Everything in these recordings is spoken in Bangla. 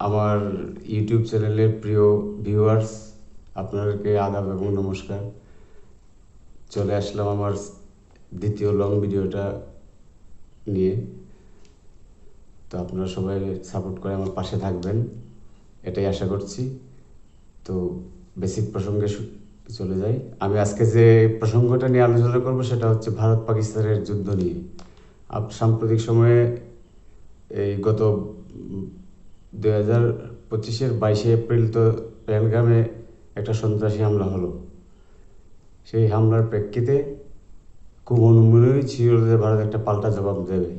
আমার ইউটিউব চ্যানেলের প্রিয় ভিউয়ার্স আপনাদেরকে আদাব এবং নমস্কার। চলে আসলাম আমার দ্বিতীয় লং ভিডিওটা নিয়ে। তো আপনারা সবাই সাপোর্ট করে আমার পাশে থাকবেন, এটাই আশা করছি। তো বেসিক প্রসঙ্গে চলে যাই। আমি আজকে যে প্রসঙ্গটা নিয়ে আলোচনা করব সেটা হচ্ছে ভারত পাকিস্তানের যুদ্ধ নিয়ে। আপ সাম্প্রতিক সময়ে এই গত দুই হাজার পঁচিশের বাইশে এপ্রিল তো পেহেলগামে একটা সন্ত্রাসী হামলা হলো। সেই হামলার প্রেক্ষিতে খুব অনুমানই ছিল যে ভারত একটা পাল্টা জবাব দেবে।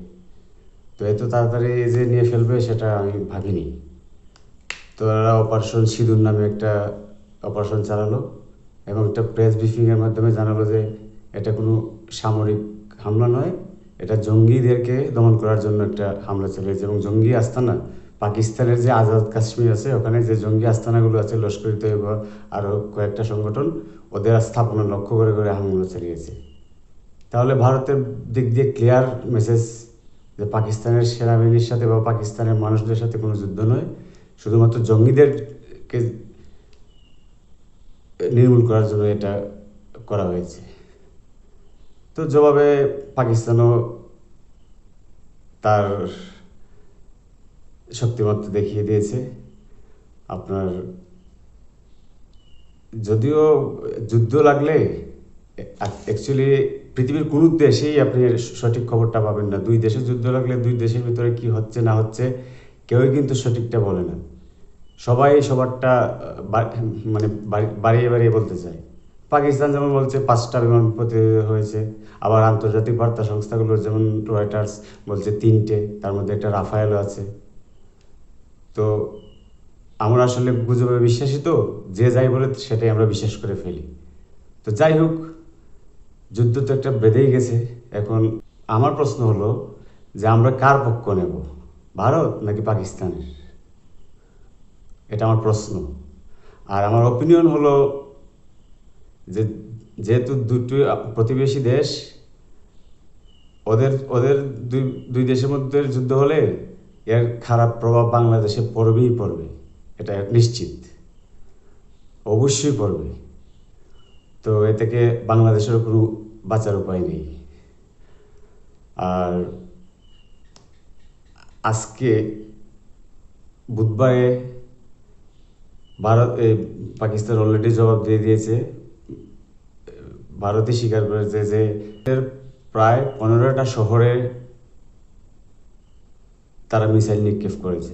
তো এত তাড়াতাড়ি যে নিয়ে ফেলবে, সেটা আমি ভাবিনি। তো এরা অপারেশন সিঁদুর নামে একটা অপারেশন চালালো এবং একটা প্রেস ব্রিফিংয়ের মাধ্যমে জানালো যে এটা কোনো সামরিক হামলা নয়, এটা জঙ্গিদেরকে দমন করার জন্য একটা হামলা চালিয়েছে এবং জঙ্গি আস্তানা পাকিস্তানের যে আজাদ কাশ্মীর আছে, ওখানে যে জঙ্গি আস্তানাগুলো আছে লস্করি তৈবা আরও কয়েকটা সংগঠন, ওদের স্থাপনা লক্ষ্য করে করে হামলা চালিয়েছে। তাহলে ভারতের দিক দিয়ে ক্লিয়ার মেসেজ যে পাকিস্তানের সেনাবাহিনীর সাথে বা পাকিস্তানের মানুষদের সাথে কোনো যুদ্ধ নয়, শুধুমাত্র জঙ্গিদেরকে নির্মূল করার জন্য এটা করা হয়েছে। তো জবাবে পাকিস্তানও তার শক্তিমত্তা দেখিয়ে দিয়েছে। আপনার যদিও যুদ্ধ লাগলে অ্যাকচুয়ালি পৃথিবীর কোনো দেশেই আপনি সঠিক খবরটা পাবেন না। দুই দেশে যুদ্ধ লাগলে দুই দেশের ভিতরে কি হচ্ছে, না হচ্ছে, কেউই কিন্তু সঠিকটা বলে না। সবাই সবারটা মানে বাড়িয়ে বাড়িয়ে বলতে চায়। পাকিস্তান যেমন বলছে, পাঁচটা বিমান প্রতিরোধ হয়েছে। আবার আন্তর্জাতিক বার্তা সংস্থাগুলোর যেমন রয়টার্স বলছে, তিনটে, তার মধ্যে একটা রাফায়েলও আছে। তো আমরা আসলে গুজবে বিশ্বাসী তো, যে যাই বলে সেটাই আমরা বিশ্বাস করে ফেলি। তো যাই হোক, যুদ্ধ তো একটা বেঁধেই গেছে। এখন আমার প্রশ্ন হলো যে আমরা কার পক্ষ নেব, ভারত নাকি পাকিস্তানের? এটা আমার প্রশ্ন। আর আমার অপিনিয়ন হলো যে যেহেতু দুটো প্রতিবেশী দেশ, ওদের ওদের দুই দুই দেশের মধ্যে যুদ্ধ হলে এর খারাপ প্রভাব বাংলাদেশে পড়বেই পড়বে, এটা নিশ্চিত। অবশ্যই পড়বে। তো এ থেকে বাংলাদেশের কোনো বাঁচার উপায় নেই। আর আজকে বুধবারে ভারত পাকিস্তান অলরেডি জবাব দিয়ে দিয়েছে। ভারতই স্বীকার করেছে যে প্রায় পনেরোটা শহরে তারা মিসাইল নিক্ষেপ করেছে।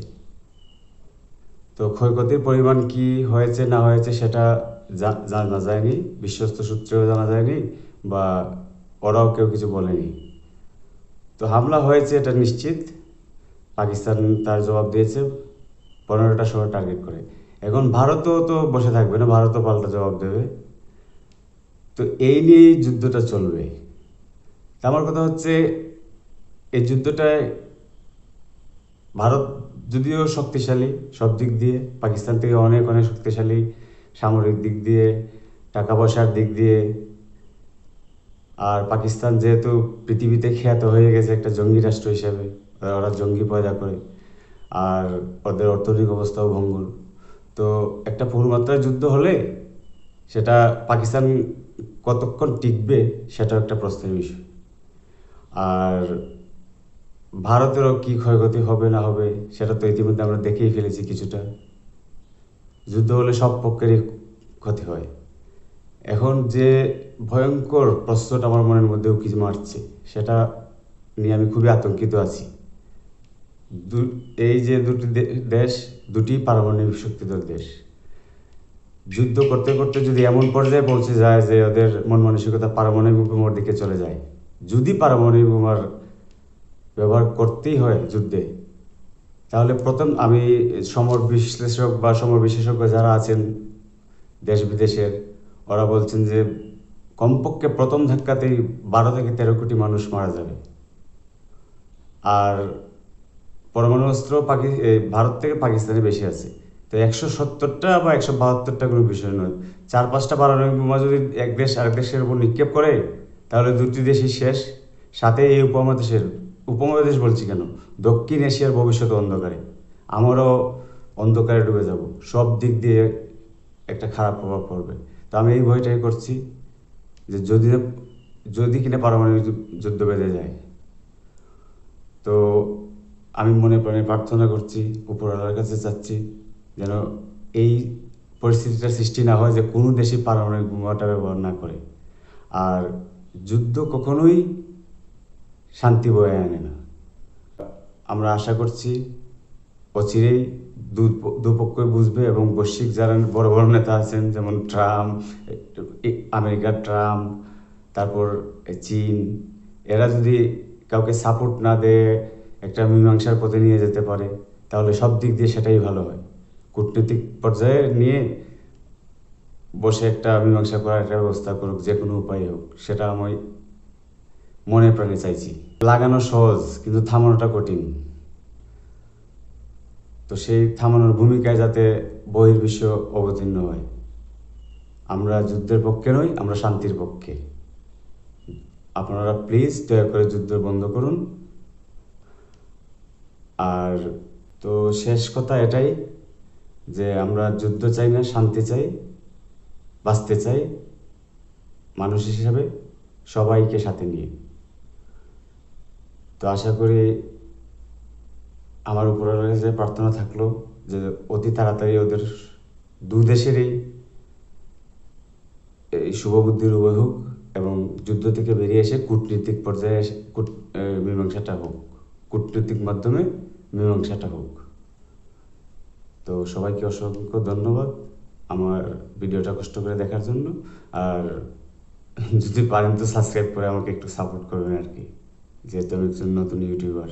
তো ক্ষয়ক্ষতির পরিমাণ কি হয়েছে, না হয়েছে সেটা জানা যায়নি, বিশ্বস্ত সূত্রেও জানা যায়নি বা ওরাও কেউ কিছু বলেনি। তো হামলা হয়েছে, এটা নিশ্চিত। পাকিস্তান তার জবাব দিয়েছে, পনেরোটা শহর টার্গেট করে। এখন ভারতও তো বসে থাকবে না, ভারতও পাল্টা জবাব দেবে। তো এই নিয়েই যুদ্ধটা চলবে। আমার কথা হচ্ছে, এই যুদ্ধটায় ভারত যদিও শক্তিশালী সব দিক দিয়ে, পাকিস্তান থেকে অনেক অনেক শক্তিশালী সামরিক দিক দিয়ে, টাকা পয়সার দিক দিয়ে। আর পাকিস্তান যেহেতু পৃথিবীতে খ্যাত হয়ে গেছে একটা জঙ্গি রাষ্ট্র হিসেবে ওরা- জঙ্গি পয়দা করে। আর ওদের অর্থনৈতিক অবস্থাও ভঙ্গুর। তো একটা পুরোমাত্রায় যুদ্ধ হলে সেটা পাকিস্তান কতক্ষণ টিকবে, সেটাও একটা প্রশ্নের বিষয়। আর ভারতেরও কি ক্ষয়ক্ষতি হবে না হবে, সেটা তো ইতিমধ্যে আমরা দেখেই ফেলেছি কিছুটা। যুদ্ধ হলে সব পক্ষেরই ক্ষতি হয়। এখন যে ভয়ঙ্কর প্রশ্নটা আমার মনের মধ্যে উকি মারছে, সেটা নিয়ে আমি খুবই আতঙ্কিত আছি। এই যে দুটি দেশ, দুটি পারমাণবিক শক্তিধর দেশ। যুদ্ধ করতে করতে যদি এমন পর্যায়ে পৌঁছে যায় যে ওদের মন মানসিকতা পারমাণবিক বোমার দিকে চলে যায়, যদি পারমাণবিক বোমার ব্যবহার করতেই হয় যুদ্ধে। তাহলে প্রথম আমি সমর বিশ্লেষক বা সমর বিশেষজ্ঞ যারা আছেন দেশ বিদেশের, ওরা বলছেন যে কমপক্ষে প্রথম ধাক্কাতেই বারো থেকে তেরো কোটি মানুষ মারা যাবে। আর পরমাণু অস্ত্র পাকি ভারত থেকে পাকিস্তানে বেশি আছে। তো একশো সত্তরটা বা একশো বাহাত্তরটা কোনো বিষয় নয়। চার পাঁচটা পারমাণবিক বোমা যদি এক দেশ আরেক দেশের উপর নিক্ষেপ করে, তাহলে দুটি দেশই শেষ, সাথে এই উপমহাদেশের উপমহাদেশ বলছি কেন? দক্ষিণ এশিয়ার ভবিষ্যৎ অন্ধকারে। আমারও অন্ধকারে ডুবে যাব। সব দিক দিয়ে একটা খারাপ প্রভাব পড়বে। তো আমি এই ভয়টাই করছি যে যদি যদি কিনা পারমাণবিক যুদ্ধ বেঁধে যায়। তো আমি মনে প্রাণে প্রার্থনা করছি উপরওয়ালার কাছে চাচ্ছি যেন এই পরিস্থিতিটা সৃষ্টি না হয় যে কোনো দেশই পারমাণবিক বোমাটা ব্যবহার না করে। আর যুদ্ধ কখনোই শান্তি বয়ে আনে না। আমরা আশা করছি অচিরেই দুপক্ষই বুঝবে এবং বৈশ্বিক যারা বড় বড় নেতা আছেন, যেমন ট্রাম্প আমেরিকার ট্রাম্প, তারপর চীন, এরা যদি কাউকে সাপোর্ট না দেয়, একটা মীমাংসার পথে নিয়ে যেতে পারে, তাহলে সব দিক দিয়ে সেটাই ভালো হয়। কূটনৈতিক পর্যায়ে নিয়ে বসে একটা মীমাংসা করার একটা ব্যবস্থা করুক, যে কোনো উপায় হোক, সেটা আমি মনে প্রাণে চাইছি। লাগানো সহজ, কিন্তু থামানোটা কঠিন। তো সেই থামানোর ভূমিকায় যাতে বহির্বিশ্ব অবতীর্ণ হয়। আমরা যুদ্ধের পক্ষে নই, আমরা শান্তির পক্ষে। আপনারা প্লিজ দয়া করে যুদ্ধ বন্ধ করুন। আর তো শেষ কথা এটাই যে আমরা যুদ্ধ চাই না, শান্তি চাই, বাঁচতে চাই। মানুষ হিসাবে সবাইকে সাথে নিয়ে। তো আশা করি আমার উপরের কাছে প্রার্থনা থাকল যে অতি তাড়াতাড়ি ওদের দু দেশেরই এই শুভবুদ্ধির উভয় হোক এবং যুদ্ধ থেকে বেরিয়ে এসে কূটনীতিক পর্যায়ে মীমাংসাটা হোক। কূটনীতিক মাধ্যমে মীমাংসাটা হোক। তো সবাইকে অসংখ্য ধন্যবাদ আমার ভিডিওটা কষ্ট করে দেখার জন্য। আর যদি পারেন তো সাবস্ক্রাইব করে আমাকে একটু সাপোর্ট করবেন আর কি। যেহেতু আমি একজন নতুন ইউটিউবার।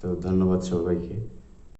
তো ধন্যবাদ সবাইকে।